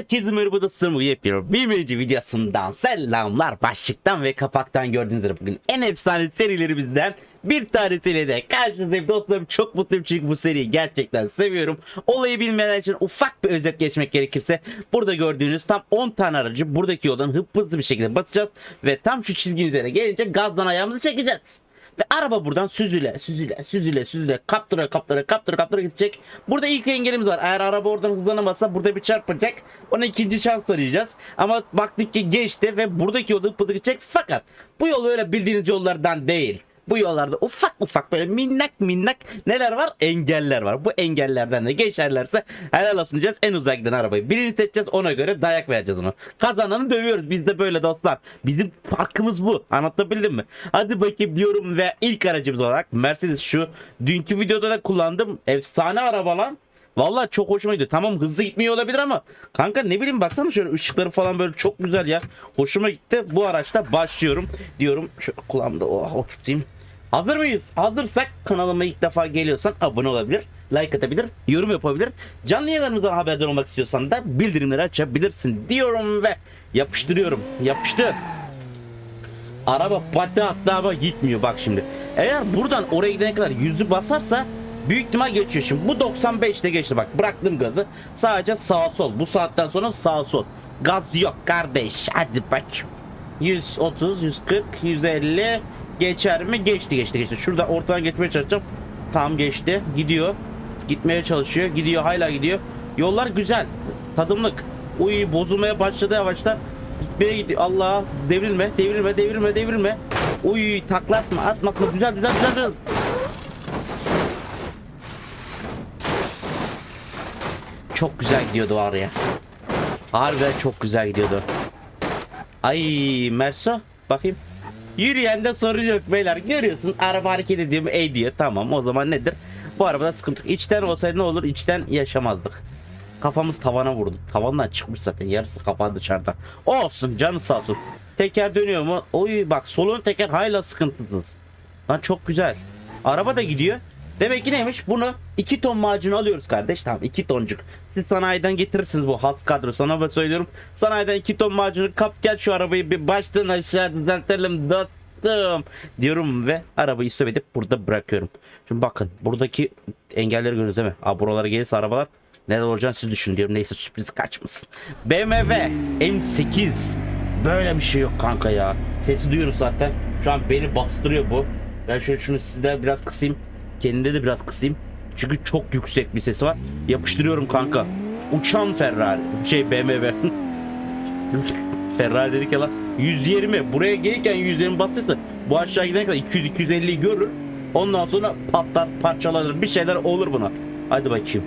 Herkese merhaba dostlarım bu yepyeni bir birinci videosundan selamlar. Başlıktan ve kapaktan gördüğünüz üzere bugün en efsane serilerimizden bir tanesiyle de karşınızdayım. Dostlarım çok mutluyum çünkü bu seriyi gerçekten seviyorum. Olayı bilmeyenler için ufak bir özet geçmek gerekirse burada gördüğünüz tam 10 tane aracı buradaki yoldan hıp hızlı bir şekilde basacağız ve tam şu çizginin üzerine gelince gazdan ayağımızı çekeceğiz ve araba buradan süzüle süzüle süzüle süzüle kaptıra kaptıra kaptıra kaptıra gidecek. Burada ilk engelimiz var. Eğer araba oradan hızlanamazsa burada bir çarpacak. Ona ikinci şans arayacağız. Ama baktık ki geçti ve buradaki yolda hızlı gidecek. Fakat bu yol öyle bildiğiniz yollardan değil. Bu yollarda ufak ufak böyle minnak minnak neler var? Engeller var. Bu engellerden de geçerlerse helal olsun diyeceğiz. En uzağa giden arabayı birini seçeceğiz. Ona göre dayak vereceğiz onu. Kazananı dövüyoruz. Biz de böyle dostlar. Bizim hakkımız bu. Anlatabildim mi? Hadi bakayım diyorum ve ilk aracımız olarak Mercedes şu. Dünkü videoda da kullandım. Efsane araba lan. Vallahi çok hoşuma gidiyor. Tamam hızlı gitmiyor olabilir ama kanka ne bileyim baksana şöyle ışıkları falan böyle çok güzel ya. Hoşuma gitti. Bu araçta başlıyorum diyorum. Şu kulağımda oh, oturtayım. Hazır mıyız? Hazırsak kanalıma ilk defa geliyorsan abone olabilir, like atabilir, yorum yapabilir. Canlı yayınlarımızdan haberdar olmak istiyorsan da bildirimleri açabilirsin diyorum ve yapıştırıyorum. Yapıştır. Araba pati hatta ama gitmiyor bak şimdi. Eğer buradan oraya gidene kadar yüzü basarsa büyük ihtimal geçiyor. Şimdi bu 95'te geçti bak bıraktım gazı. Sadece sağ sol. Bu saatten sonra sağ sol. Gaz yok kardeş. Hadi bak. 130, 140, 150 geçer mi? Geçti geçti geçti. Şurada ortadan geçmeye çalışacağım. Tam geçti. Gidiyor. Gitmeye çalışıyor. Gidiyor hala gidiyor. Yollar güzel. Tadımlık. Uy bozulmaya başladı yavaştan. Gitmeye gidiyor. Allah devrilme devrilme devrilme devrilme. Uy taklatma atma atma güzel güzel güzel. güzel. Çok güzel gidiyordu var ya. Harbiden çok güzel gidiyordu. Ay Merso bakayım. Yürüyende sorun yok beyler. Görüyorsunuz araba hareket ediyor mu ediyor. Tamam o zaman nedir? Bu arabada sıkıntı yok. İçten olsaydı ne olur? İçten yaşamazdık. Kafamız tavana vurdu. Tavandan çıkmış zaten. Yarısı kafa dışarıda. Olsun canı sağ olsun. Teker dönüyor mu? Oy bak solun teker hala sıkıntısız. Lan çok güzel. Araba da gidiyor. Demek ki neymiş? Bunu 2 ton macunu alıyoruz kardeş. Tamam 2 toncuk. Siz sanayiden getirirsiniz bu has kadro. Sana söylüyorum. Sanayiden 2 ton macunu kap gel şu arabayı bir baştan aşağı düzeltelim dostum. Diyorum ve arabayı stop edip burada bırakıyorum. Şimdi bakın buradaki engelleri görüyoruz değil mi? Aa, buralara gelirse arabalar neler olacağını siz düşünün diyorum. Neyse sürpriz kaçmasın. BMW M8 Böyle bir şey yok kanka ya. Sesi duyuyoruz zaten. Şu an beni bastırıyor bu. Ben şöyle şunu sizden biraz kısayım. Kendinde de biraz kısayım. Çünkü çok yüksek bir sesi var. Yapıştırıyorum kanka. Uçan Ferrari. Şey BMW. Ferrari dedik ya lan. 120. Buraya gelirken 120 bastıysa bu aşağı gidene kadar 200-250'yi görür. Ondan sonra patlar parçalanır. Bir şeyler olur buna. Hadi bakayım.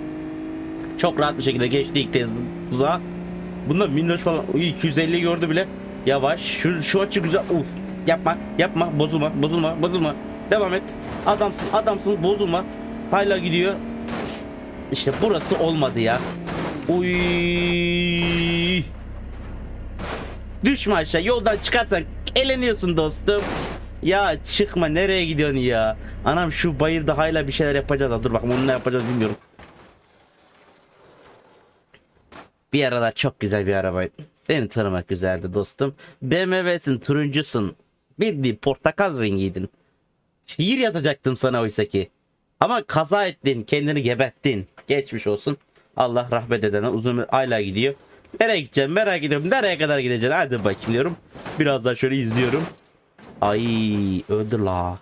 Çok rahat bir şekilde geçti ilk tuzağa. Bunda minnoş falan. Uy 250 gördü bile. Yavaş. Şu, şu açı güzel. Uf. Yapma. Yapma. Bozulma. Bozulma. Bozulma. Devam et. Adamsın. Adamsın. Bozulma. Hala gidiyor. İşte burası olmadı ya. Uy. Düşme aşağı. Yoldan çıkarsan eleniyorsun dostum. Ya çıkma nereye gidiyorsun ya? Anam şu bayırda hala bir şeyler yapacağız. Dur bakalım onu ne yapacağız bilmiyorum. Bir aralar çok güzel bir arabaydı. Seni tanımak güzeldi dostum. BMW'sin turuncusun. Bildiğin portakal rengiydin. Şiir yazacaktım sana oysa ki. Ama kaza ettin, kendini gebettin. Geçmiş olsun. Allah rahmet edene uzun bir aylar gidiyor. Nereye gideceğim merak ediyorum. Nereye kadar gideceğim? Hadi bakayım diyorum. Biraz daha şöyle izliyorum. Ay öldü la.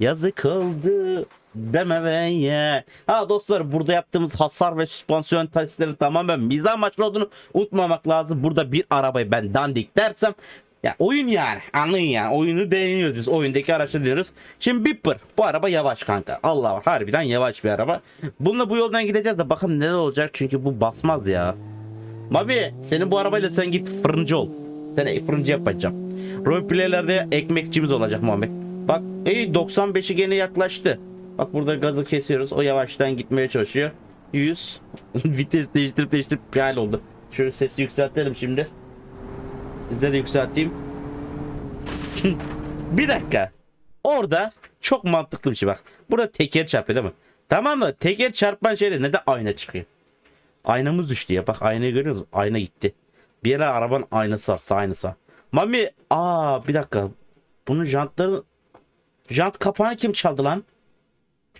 Yazık oldu BMW'ye. Ha dostlar burada yaptığımız hasar ve süspansiyon testleri tamamen mizah amaçlı olduğunu unutmamak lazım. Burada bir arabayı ben dandik dersem ya oyun yani anlayın yani oyunu deniyoruz biz oyundaki araçları diyoruz. Şimdi Bipper bu araba yavaş kanka Allah var harbiden yavaş bir araba. Bununla bu yoldan gideceğiz de bakalım neler olacak çünkü bu basmaz ya. Mabi senin bu arabayla sen git fırıncı ol. Seni fırıncı yapacağım. Roleplay'lerde ekmekçimiz olacak Muhammed. Bak iyi 95'i gene yaklaştı. Bak burada gazı kesiyoruz. O yavaştan gitmeye çalışıyor. 100. Vites değiştirip değiştirip piyal oldu. Şöyle sesi yükseltelim şimdi. Size de yükselteyim. bir dakika. Orada çok mantıklı bir şey bak. Burada teker çarpıyor değil mi? Tamam mı? Teker çarpan şeyde neden ayna çıkıyor? Aynamız düştü ya. Bak aynayı görüyor musun? Ayna gitti. Bir yere arabanın aynası var. Sağ aynası var. Mami. Aa bir dakika. Bunun jantları... Jant kapağını kim çaldı lan?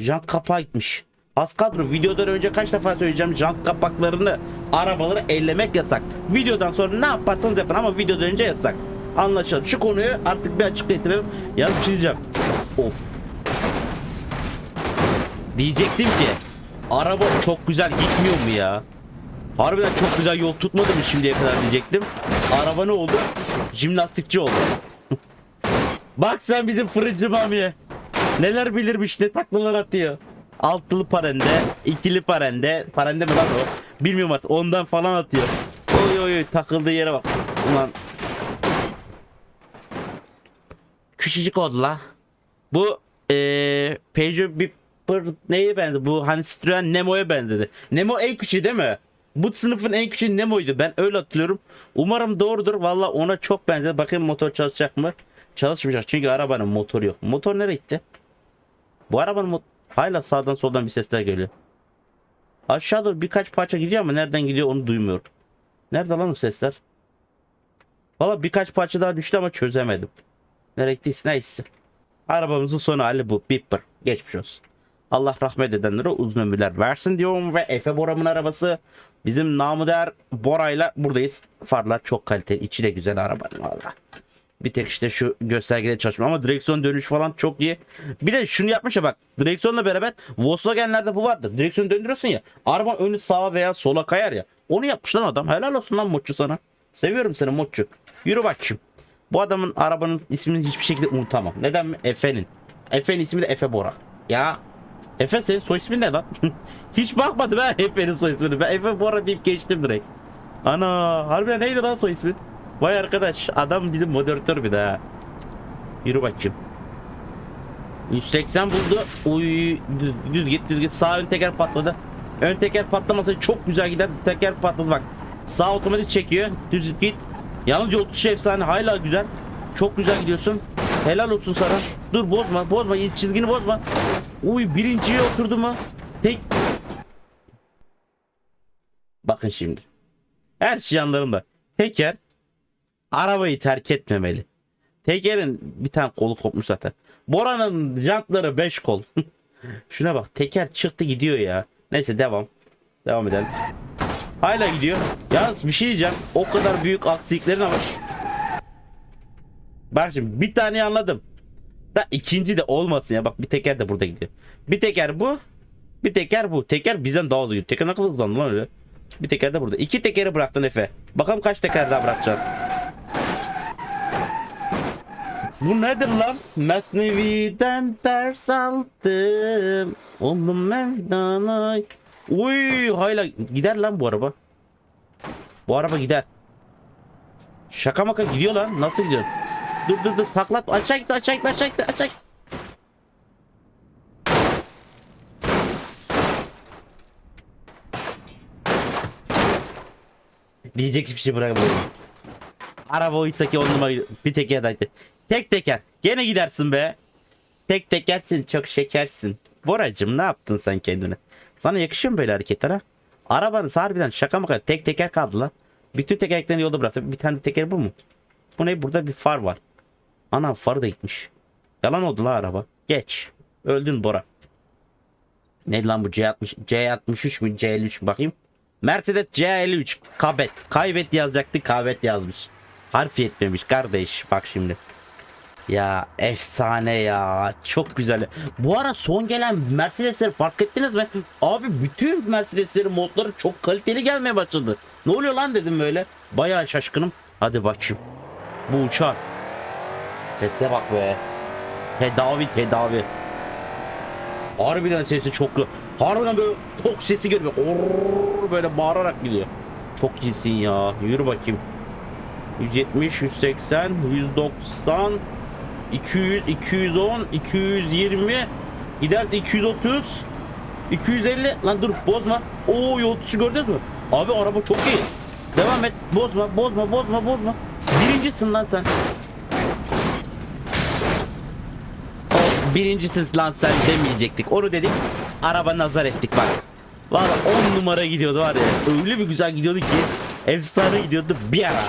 Jant kapağı gitmiş. Az kadro videodan önce kaç defa söyleyeceğim jant kapaklarını arabaları ellemek yasak. Videodan sonra ne yaparsanız yapın ama videodan önce yasak. Anlaşalım. Şu konuyu artık bir açıklayalım. Ya bir şey diyeceğim. Of. Diyecektim ki araba çok güzel gitmiyor mu ya? Harbiden çok güzel yol tutmadı mı şimdiye kadar diyecektim. Araba ne oldu? Jimnastikçi oldu. Bak sen bizim fırıncı mamiye. Neler bilirmiş ne taklalar atıyor. Altılı parende, ikili parende, parende mi lan o? Bilmiyorum artık ondan falan atıyor. Oy oy oy takıldığı yere bak. Ulan. Küçücük oldu la. Bu eee Peugeot Bipper neye benzedi? Bu hani Citroen Nemo'ya benzedi. Nemo en küçüğü değil mi? Bu sınıfın en küçüğü Nemo'ydu. Ben öyle hatırlıyorum. Umarım doğrudur. Valla ona çok benzedi. Bakayım motor çalışacak mı? Çalışmayacak çünkü arabanın motoru yok. Motor nereye gitti? Bu arabanın mot hala sağdan soldan bir sesler geliyor. Aşağı doğru birkaç parça gidiyor ama nereden gidiyor onu duymuyorum. Nerede lan o sesler? Valla birkaç parça daha düştü ama çözemedim. Nereye gittiyse neyse. Arabamızın son hali bu. Bipper. Geçmiş olsun. Allah rahmet edenlere uzun ömürler versin diyorum ve Efe Bora'mın arabası bizim namı değer Bora'yla buradayız. Farlar çok kaliteli. içi de güzel arabanın valla. Bir tek işte şu göstergede çalışmıyor ama direksiyon dönüş falan çok iyi. Bir de şunu yapmış ya bak direksiyonla beraber Volkswagen'lerde bu vardır. Direksiyon döndürüyorsun ya araba önü sağa veya sola kayar ya. Onu yapmış lan adam. Helal olsun lan Moççu sana. Seviyorum seni Moççu. Yürü bak şimdi. Bu adamın arabanın ismini hiçbir şekilde unutamam. Neden mi? Efe'nin. Efe'nin ismi de Efe Bora. Ya Efe senin soy ismin ne lan? Hiç bakmadım ben Efe'nin soy ismini. Ben Efe Bora deyip geçtim direkt. Ana harbiden neydi lan soy ismin? Vay arkadaş adam bizim moderatör bir daha. Yürü bakayım. 180 buldu. Uy düz, düz git düz git. Sağ ön teker patladı. Ön teker patlaması çok güzel gider. Teker patladı bak. Sağ otomatik çekiyor. Düz git. Yalnız yol tutuşu efsane. Hala güzel. Çok güzel gidiyorsun. Helal olsun sana. Dur bozma bozma çizgini bozma. Uy birinciye oturdu mu? Tek. Bakın şimdi. Her şey yanlarında. Teker arabayı terk etmemeli. Teker'in bir tane kolu kopmuş zaten. Bora'nın jantları 5 kol. Şuna bak teker çıktı gidiyor ya. Neyse devam. Devam edelim. Hala gidiyor. Yalnız bir şey diyeceğim. O kadar büyük aksiliklerin ama. Bak şimdi bir tane anladım. Da ikinci de olmasın ya. Bak bir teker de burada gidiyor. Bir teker bu. Bir teker bu. Teker bizden daha hızlı gidiyor. Teker ne kadar hızlandı lan öyle. Bir teker de burada. İki tekeri bıraktın Efe. Bakalım kaç teker daha bırakacaksın. Bu nedir lan? Mesnevi'den ders aldım. Oğlum Mevlana. Uy hala gider lan bu araba. Bu araba gider. Şaka maka gidiyor lan. Nasıl gidiyor? Dur dur dur taklat. Aşağı gitti aşağı gitti aşağı gitti aşağı gitti. Diyecek hiçbir şey bırakamıyorum. Araba oysa ki on numara bir teker daydı. Tek teker. Gene gidersin be. Tek tekersin çok şekersin. Boracım ne yaptın sen kendine? Sana yakışıyor mu böyle hareketler ha? Arabanın harbiden şaka maka tek teker kaldı lan. Bütün tekerleklerini yolda bıraktı. Bir tane teker bu mu? Bu ne? Burada bir far var. Ana farı da gitmiş. Yalan oldu la araba. Geç. Öldün Bora. Ne lan bu C60 C63 mü C53 mü bakayım. Mercedes C53 kabet. Kaybet yazacaktı kabet yazmış. Harf yetmemiş kardeş bak şimdi. Ya efsane ya çok güzel. Bu ara son gelen Mercedesleri fark ettiniz mi? Abi bütün Mercedeslerin modları çok kaliteli gelmeye başladı. Ne oluyor lan dedim böyle. Bayağı şaşkınım. Hadi bakayım. Bu uçar. Sese bak be. Tedavi tedavi. Harbiden sesi çok. Harbiden böyle tok sesi geliyor. Orr, böyle bağırarak gidiyor. Çok iyisin ya. Yürü bakayım. 170, 180, 190, 200, 210, 220, giderse 230, 250. Lan dur bozma. Oo yol tutuşu gördünüz mü? Abi araba çok iyi. Devam et. Bozma, bozma, bozma, bozma. Birincisin lan sen. O birincisin lan sen demeyecektik. Onu dedik. Araba nazar ettik bak. Valla 10 numara gidiyordu var ya. Öyle bir güzel gidiyordu ki. Efsane gidiyordu bir ara.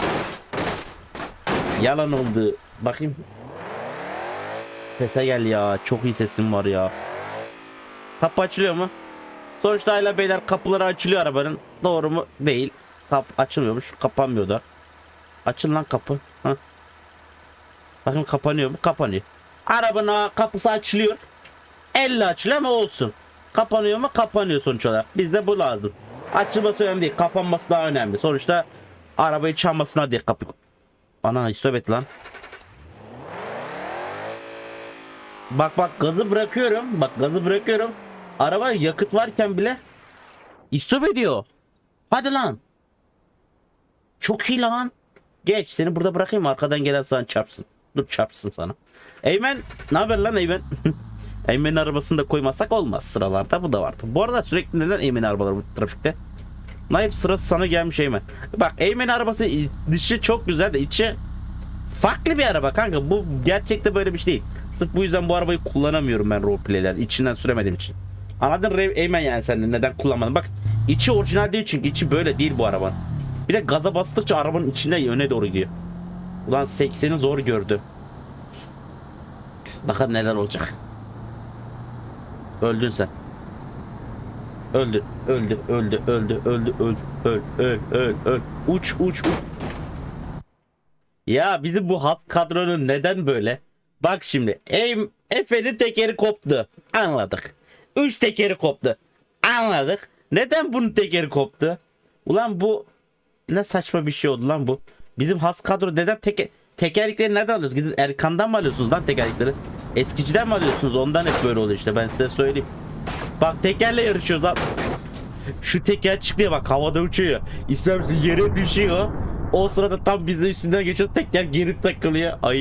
Yalan oldu. Bakayım. Sese gel ya. Çok iyi sesim var ya. Kapı açılıyor mu? Sonuçta hala beyler kapıları açılıyor arabanın. Doğru mu? Değil. Kap açılmıyormuş. Kapanmıyor da. Açın lan kapı. Ha. Bakın kapanıyor mu? Kapanıyor. Arabanın kapısı açılıyor. Elle açılıyor ama olsun. Kapanıyor mu? Kapanıyor sonuç olarak. Bizde bu lazım. Açılması önemli değil. Kapanması daha önemli. Sonuçta arabayı çalmasına diye kapı. Ana isabet lan. Bak bak gazı bırakıyorum. Bak gazı bırakıyorum. Araba yakıt varken bile istop ediyor. Hadi lan. Çok iyi lan. Geç seni burada bırakayım arkadan gelen sana çarpsın. Dur çarpsın sana. Eymen ne haber lan Eymen? Eymen'in arabasını da koymazsak olmaz sıralarda bu da vardı. Bu arada sürekli neden Eymen arabaları bu trafikte? Hep sırası sana gelmiş Eymen. Bak Eymen arabası dışı çok güzel de içi farklı bir araba kanka. Bu gerçekte böyle bir şey değil. Sırf bu yüzden bu arabayı kullanamıyorum ben roleplay'ler. içinden süremediğim için. Anladın Re- Eymen yani sen de neden kullanmadın. Bak içi orijinal değil çünkü içi böyle değil bu arabanın. Bir de gaza bastıkça arabanın içine öne doğru gidiyor. Ulan 80'i zor gördü. Bakalım neler olacak. Öldün sen. Öldü, öldü, öldü, öldü, öldü, öl, öl, öl, öl, öl. Uç, uç, uç. Ya bizim bu has kadronun neden böyle? Bak şimdi. Efe'nin tekeri koptu. Anladık. Üç tekeri koptu. Anladık. Neden bunun tekeri koptu? Ulan bu ne saçma bir şey oldu lan bu. Bizim has kadro neden teke, tekerlekleri nereden alıyorsunuz? Gidin Erkan'dan mı alıyorsunuz lan tekerlekleri? Eskiciden mi alıyorsunuz? Ondan hep böyle oluyor işte ben size söyleyeyim. Bak tekerle yarışıyoruz lan. Şu teker çıkıyor bak havada uçuyor. İstemsiz yere düşüyor. O sırada tam bizim üstünden geçiyor teker geri takılıyor. Ay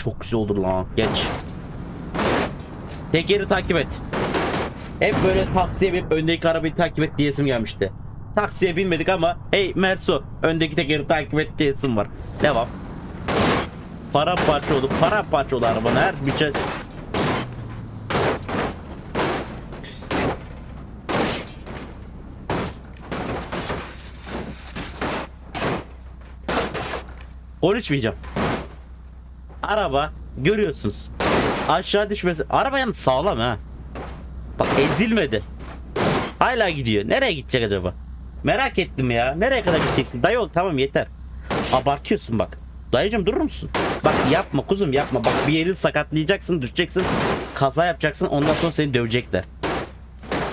çok güzel olur lan. Geç. Tekeri takip et. Hep böyle taksiye binip öndeki arabayı takip et diyesim gelmişti. Taksiye binmedik ama hey Merso öndeki tekeri takip et diyesim var. Devam. Para parça oldu. Para parça oldu arabanın her bir şey. Konuşmayacağım. Araba görüyorsunuz. Aşağı düşmesi. Araba yalnız sağlam ha. Bak ezilmedi. Hala gidiyor. Nereye gidecek acaba? Merak ettim ya. Nereye kadar gideceksin? Dayı ol tamam yeter. Abartıyorsun bak. Dayıcım durur musun? Bak yapma kuzum yapma. Bak bir yerini sakatlayacaksın, düşeceksin. Kaza yapacaksın. Ondan sonra seni dövecekler.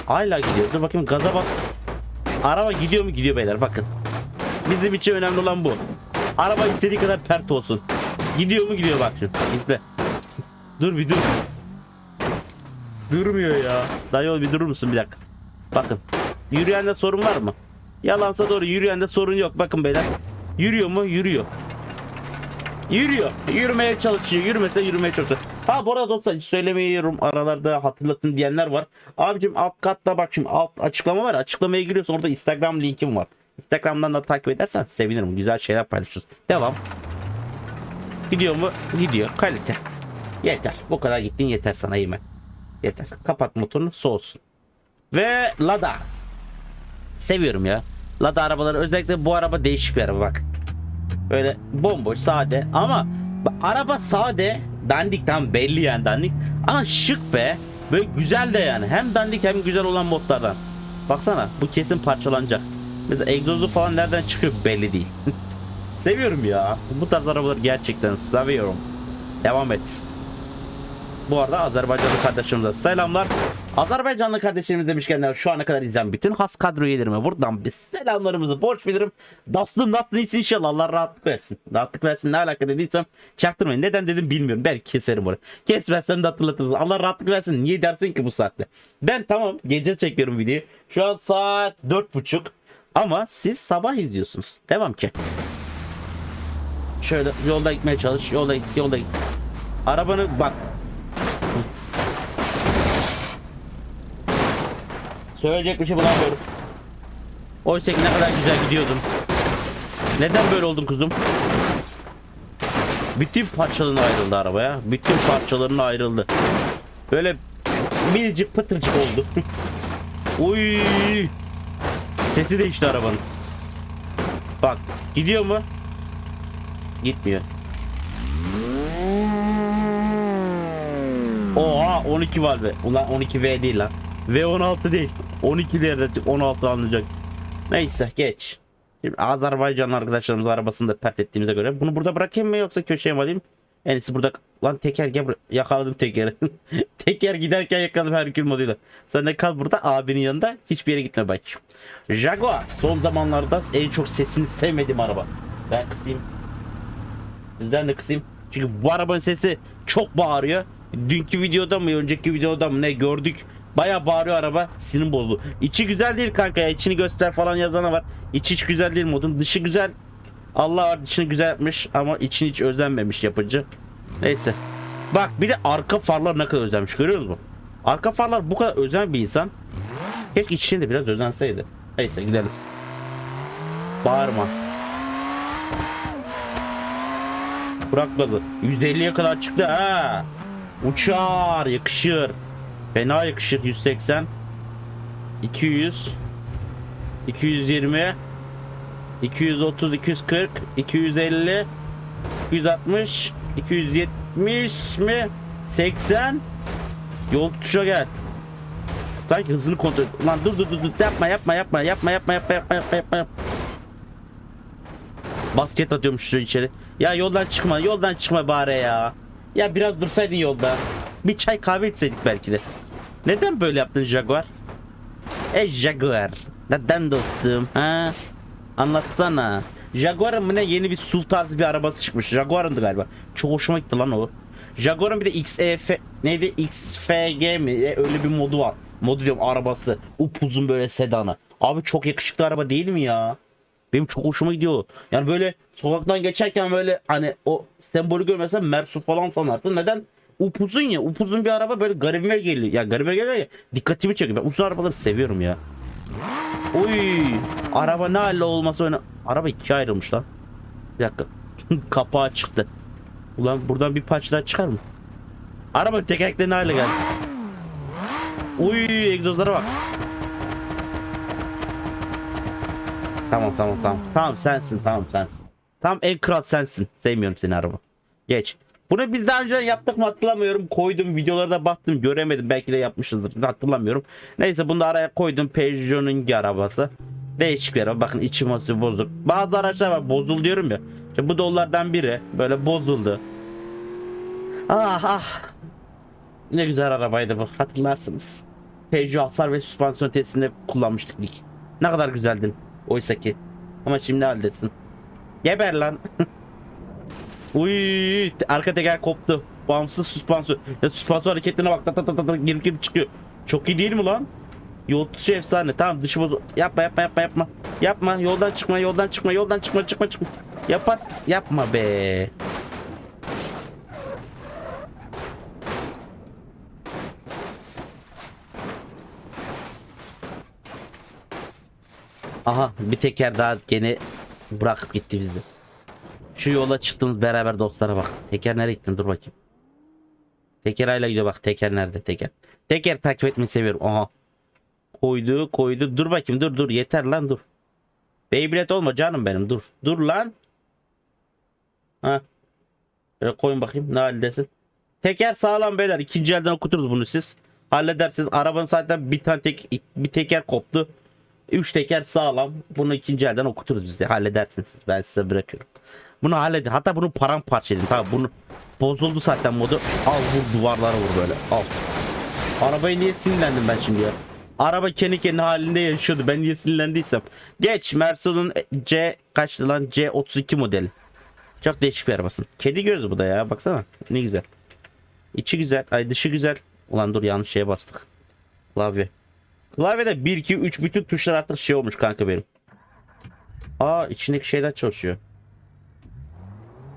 Hala gidiyor. Dur bakayım gaza bas. Araba gidiyor mu? Gidiyor beyler bakın. Bizim için önemli olan bu. Araba istediği kadar pert olsun. Gidiyor mu gidiyor bak şimdi. İzle. Dur bir dur. Durmuyor ya. Dayı ol bir durur musun bir dakika. Bakın. Yürüyende sorun var mı? Yalansa doğru yürüyende sorun yok. Bakın beyler. Yürüyor mu? Yürüyor. Yürüyor. Yürümeye çalışıyor. Yürümese yürümeye çalışıyor. Ha bu arada dostlar söylemiyorum aralarda hatırlatın diyenler var. Abicim alt katta bak şimdi alt açıklama var. Açıklamaya giriyorsun orada Instagram linkim var. Instagram'dan da takip edersen sevinirim. Güzel şeyler paylaşıyoruz. Devam. Gidiyor mu? Gidiyor. Kalite. Yeter. Bu kadar gittin yeter sana Eymen. Yeter. Kapat motorunu soğusun. Ve Lada. Seviyorum ya. Lada arabaları özellikle bu araba değişik bir araba bak. Böyle bomboş sade ama araba sade dandik tam belli yani dandik ama şık be böyle güzel de yani hem dandik hem güzel olan modlardan baksana bu kesin parçalanacak mesela egzozu falan nereden çıkıyor belli değil seviyorum ya bu tarz arabaları gerçekten seviyorum devam et bu arada Azerbaycanlı kardeşlerimize selamlar. Azerbaycanlı kardeşlerimiz demişkenler şu ana kadar izleyen bütün has kadro üyelerime buradan bir selamlarımızı borç bilirim. Dostum nasılsın iyisin inşallah Allah rahatlık versin. Rahatlık versin ne alaka dediysem çaktırmayın. Neden dedim bilmiyorum. Belki keserim orayı. Kesmezsem de hatırlatırız. Allah rahatlık versin. Niye dersin ki bu saatte? Ben tamam gece çekiyorum videoyu. Şu an saat dört buçuk. Ama siz sabah izliyorsunuz. Devam ki. Şöyle yolda gitmeye çalış. Yolda git, yolda git. Arabanı bak Söyleyecek bir şey bulamıyorum. Oysa ki ne kadar güzel gidiyordum. Neden böyle oldun kuzum? Bütün parçalarına ayrıldı arabaya. Bütün parçalarına ayrıldı. Böyle minicik pıtırcık oldu. Oy. Sesi değişti arabanın. Bak gidiyor mu? Gitmiyor. Oha 12 valve. Ulan 12V değil lan. V16 değil. 12 nereden çık 16 anlayacak. Neyse geç. Şimdi Azerbaycan arkadaşlarımız arabasını da pert ettiğimize göre bunu burada bırakayım mı yoksa köşeye mi alayım? En iyisi burada lan teker gel yakaladım tekeri. teker giderken yakaladım Herkül moduyla. Sen de kal burada abinin yanında hiçbir yere gitme bak. Jaguar son zamanlarda en çok sesini sevmediğim araba. Ben kısayım. Sizden de kısayım. Çünkü bu arabanın sesi çok bağırıyor. Dünkü videoda mı önceki videoda mı ne gördük. Baya bağırıyor araba sinir bozdu. İçi güzel değil kanka ya içini göster falan yazana var. İçi hiç güzel değil modun. Dışı güzel. Allah var dışını güzel yapmış ama içini hiç özenmemiş yapıcı. Neyse. Bak bir de arka farlar ne kadar özenmiş görüyor musun? Arka farlar bu kadar özen bir insan. Keşke içini de biraz özenseydi. Neyse gidelim. Bağırma. Bırakmadı. 150'ye kadar çıktı ha. Uçar yakışır. Fena yakışır 180. 200 220 230 240 250 260 270 mi? 80 yol tutuşa gel. Sanki hızını kontrol lan dur dur dur dur. Yapma yapma yapma yapma yapma yapma yapma yapma yapma basket atıyormuş içeri ya yoldan çıkma yoldan çıkma bari ya ya biraz dursaydın yolda bir çay kahve içseydik belki de neden böyle yaptın Jaguar e Jaguar neden dostum ha Anlatsana. Jaguar'ın mı ne yeni bir SUV tarzı bir arabası çıkmış. Jaguar'ındı galiba. Çok hoşuma gitti lan o. Jaguar'ın bir de XEF neydi? XFG mi? E, öyle bir modu var. Modu diyorum arabası. Upuzun böyle sedanı. Abi çok yakışıklı araba değil mi ya? Benim çok hoşuma gidiyor. Yani böyle sokaktan geçerken böyle hani o sembolü görmesen Mersu falan sanarsın. Neden? Upuzun ya. Upuzun bir araba böyle garibime geliyor. Ya garibime geliyor ya. Dikkatimi çekiyor. Ben uzun arabaları seviyorum ya. Oy! Araba ne halde olması öyle. Araba ikiye ayrılmış lan. Bir dakika. Kapağı çıktı. Ulan buradan bir parça daha çıkar mı? Araba tekerlekleri ne hale geldi? Uy egzozlara bak. Tamam tamam tamam. Tamam sensin tamam sensin. Tam en kral sensin. Sevmiyorum seni araba. Geç. Bunu biz daha önce yaptık mı hatırlamıyorum. Koydum videolarda baktım göremedim. Belki de yapmışızdır. Hatırlamıyorum. Neyse bunu da araya koydum. Peugeot'un arabası. Değişik bir araba. Bakın içi masası bozuk. Bazı araçlar var bozul diyorum ya. İşte bu da onlardan biri. Böyle bozuldu. Ah ah. Ne güzel arabaydı bu. Hatırlarsınız. Peugeot hasar ve süspansiyon testinde kullanmıştık ilk. Ne kadar güzeldin. Oysa ki. Ama şimdi haldesin. Geber lan. Uy, arka teker koptu. Bağımsız süspansiyon. Ya süspansiyon hareketlerine bak. Ta ta ta ta ta girip girip çıkıyor. Çok iyi değil mi lan? Yol tutuşu efsane. Tamam dışı bozu. Yapma yapma yapma yapma. Yapma. Yoldan çıkma yoldan çıkma yoldan çıkma çıkma çıkma. Yaparsın. Yapma be. Aha bir teker daha gene bırakıp gitti bizde. Şu yola çıktığımız beraber dostlara bak. Teker nereye gittin dur bakayım. Teker hala gidiyor bak teker nerede teker. Teker takip etmeyi seviyorum. Aha. Koydu koydu dur bakayım dur dur yeter lan dur. Beybilet olma canım benim dur. Dur lan. Ha. Böyle koyun bakayım ne haldesin. Teker sağlam beyler. ikinci elden okuturuz bunu siz. Halledersiniz. Arabanın zaten bir tane tek, bir teker koptu. Üç teker sağlam. Bunu ikinci elden okuturuz biz de. Halledersiniz siz. Ben size bırakıyorum. Bunu halledin. Hatta bunu paramparça edin. Tamam bunu bozuldu zaten modu. Al vur duvarlara vur böyle. Al. Arabayı niye sinirlendim ben şimdi ya? Araba kendi kendi halinde yaşıyordu. Ben niye sinirlendiysem. Geç. Mercedes'in C kaçtı lan? C32 modeli. Çok değişik bir arabasın. Kedi gözü bu da ya. Baksana. Ne güzel. İçi güzel. Ay dışı güzel. Ulan dur yanlış şeye bastık. Klavye. Klavyede 1 2 3 bütün tuşlar artık şey olmuş kanka benim. Aa içindeki şeyler çalışıyor.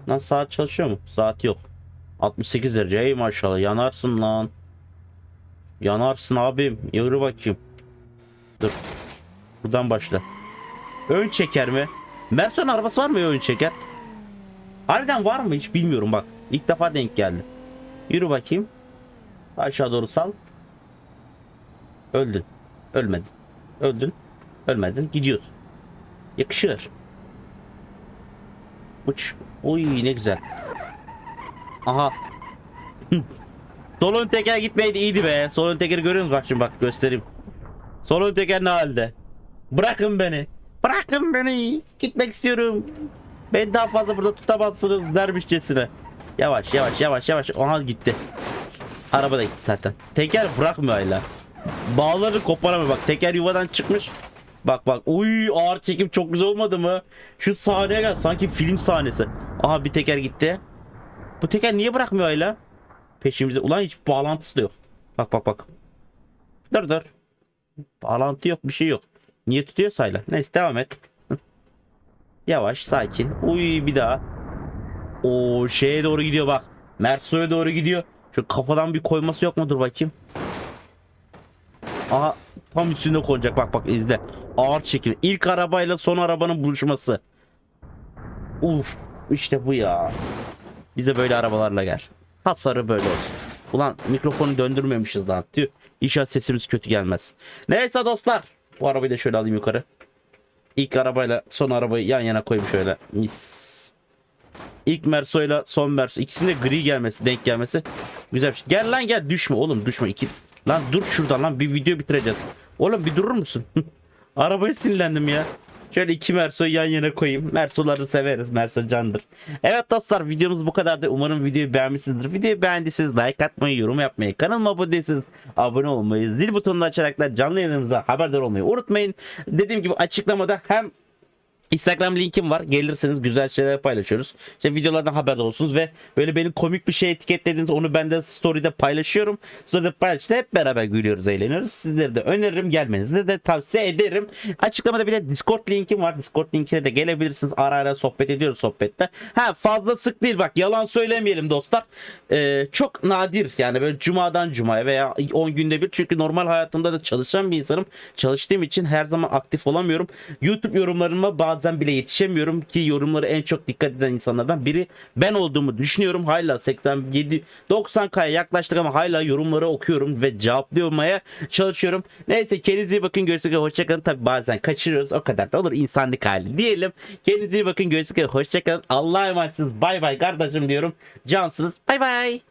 Lan saat çalışıyor mu? Saat yok. 68 derece. Ey maşallah yanarsın lan. Yanarsın abim. Yürü bakayım. Dur. Buradan başla. Ön çeker mi? Merson arabası var mı ön çeker? Harbiden var mı hiç bilmiyorum bak. İlk defa denk geldi. Yürü bakayım. Aşağı doğru sal. Öldün. Ölmedin. Öldün. Ölmedin. Gidiyorsun. Yakışır. Uç. Oy ne güzel. Aha. Solun teker gitmeydi iyiydi be. Solun tekeri görüyor musun? Bak şimdi bak göstereyim. Solun teker ne halde? Bırakın beni. Bırakın beni. Gitmek istiyorum. Ben daha fazla burada tutamazsınız dermişçesine. Yavaş yavaş yavaş yavaş. Aha gitti. Araba da gitti zaten. Teker bırakmıyor hala. Bağları koparamıyor bak. Teker yuvadan çıkmış. Bak bak. Uy ağır çekim çok güzel olmadı mı? Şu sahneye gel. Sanki film sahnesi. Aha bir teker gitti. Bu teker niye bırakmıyor hala? Peşimize. Ulan hiç bağlantısı da yok. Bak bak bak. Dur dur. Bağlantı yok bir şey yok. Niye tutuyorsa hala? Neyse devam et. Yavaş sakin. Uy bir daha. O şeye doğru gidiyor bak. Merso'ya doğru gidiyor. Şu kafadan bir koyması yok mudur bakayım. Aha tam üstünde konacak bak bak izle. Ağır çekim. İlk arabayla son arabanın buluşması. Uf işte bu ya. Bize böyle arabalarla gel. Hasarı böyle olsun. Ulan mikrofonu döndürmemişiz lan. Tüh. İnşallah sesimiz kötü gelmez. Neyse dostlar. Bu arabayı da şöyle alayım yukarı. İlk arabayla son arabayı yan yana koyayım şöyle. Mis. İlk Merso ile son Merso. İkisinde gri gelmesi, denk gelmesi. Güzel bir şey. Gel lan gel düşme oğlum düşme. İki... Lan dur şuradan lan bir video bitireceğiz. Oğlum bir durur musun? Arabaya sinirlendim ya. Şöyle iki Merso'yu yan yana koyayım. Merso'ları severiz. Merso candır. Evet dostlar videomuz bu kadardı. Umarım videoyu beğenmişsinizdir. Videoyu beğendiyseniz like atmayı, yorum yapmayı, kanalıma abone değilseniz abone olmayı, zil butonunu açarak da canlı yayınımıza haberdar olmayı unutmayın. Dediğim gibi açıklamada hem Instagram linkim var. Gelirseniz güzel şeyler paylaşıyoruz. İşte videolardan haberdar olursunuz ve böyle benim komik bir şey etiketlediğiniz onu ben de story'de paylaşıyorum. Story'de paylaştığında hep beraber gülüyoruz, eğleniyoruz. Sizlere de öneririm gelmenizi de tavsiye ederim. Açıklamada bir de Discord linkim var. Discord linkine de gelebilirsiniz. Ara ara sohbet ediyoruz sohbette. Ha fazla sık değil bak yalan söylemeyelim dostlar. Ee, çok nadir yani böyle cumadan cumaya veya 10 günde bir çünkü normal hayatımda da çalışan bir insanım. Çalıştığım için her zaman aktif olamıyorum. YouTube yorumlarıma bazen bile yetişemiyorum ki yorumları en çok dikkat eden insanlardan biri ben olduğumu düşünüyorum. Hala 87 90K'ya yaklaştık ama hala yorumları okuyorum ve cevaplamaya çalışıyorum. Neyse kendinize iyi bakın. Görüşmek üzere. Hoşçakalın. Tabi bazen kaçırıyoruz. O kadar da olur. insanlık hali diyelim. Kendinize iyi bakın. Görüşmek üzere. Hoşçakalın. Allah'a emanetsiniz. Bay bay kardeşim diyorum. Cansınız. Bay bay.